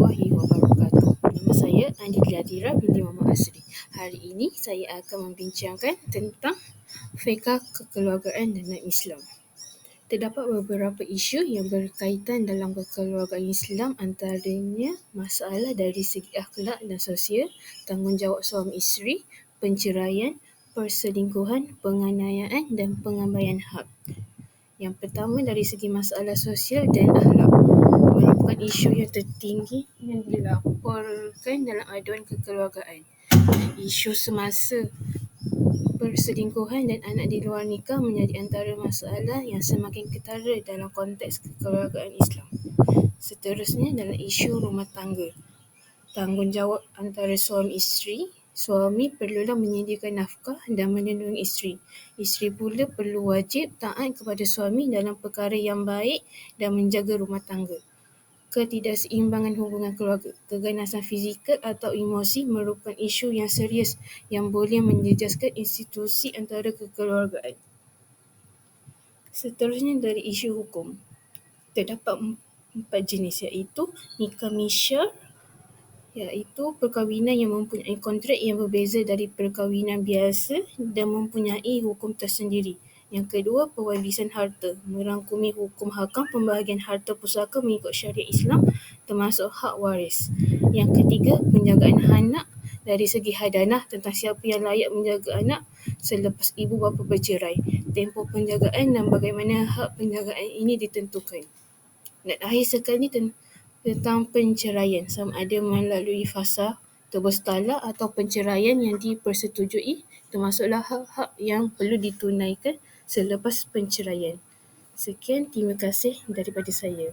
warahmatullahi wabarakatuh. Nama saya Andi Diadira binti Muhammad Asri. Hari ini saya akan membincangkan tentang fiqah kekeluargaan dalam Islam. Terdapat beberapa isu yang berkaitan dalam kekeluargaan Islam antaranya masalah dari segi akhlak dan sosial, tanggungjawab suami isteri, perceraian, perselingkuhan, penganiayaan dan pengabaian hak. Yang pertama dari segi masalah sosial dan akhlak isu yang tertinggi yang dilaporkan dalam aduan kekeluargaan. Isu semasa perselingkuhan dan anak di luar nikah menjadi antara masalah yang semakin ketara dalam konteks kekeluargaan Islam. Seterusnya dalam isu rumah tangga. Tanggungjawab antara suami isteri, suami perlulah menyediakan nafkah dan melindungi isteri. Isteri pula perlu wajib taat kepada suami dalam perkara yang baik dan menjaga rumah tangga. Ketidakseimbangan hubungan keluarga, keganasan fizikal atau emosi merupakan isu yang serius yang boleh menjejaskan institusi antara kekeluargaan. Seterusnya dari isu hukum. Terdapat empat jenis iaitu nikah misyar iaitu perkahwinan yang mempunyai kontrak yang berbeza dari perkahwinan biasa dan mempunyai hukum tersendiri. Yang kedua, pewarisan harta merangkumi hukum hakam pembahagian harta pusaka mengikut syariat Islam termasuk hak waris. Yang ketiga, penjagaan anak dari segi hadanah tentang siapa yang layak menjaga anak selepas ibu bapa bercerai, tempoh penjagaan dan bagaimana hak penjagaan ini ditentukan. Dan akhir sekali tentang perceraian sama ada melalui fasa, tebus talak atau perceraian yang dipersetujui termasuklah hak-hak yang perlu ditunaikan selepas perceraian. Sekian, terima kasih daripada saya.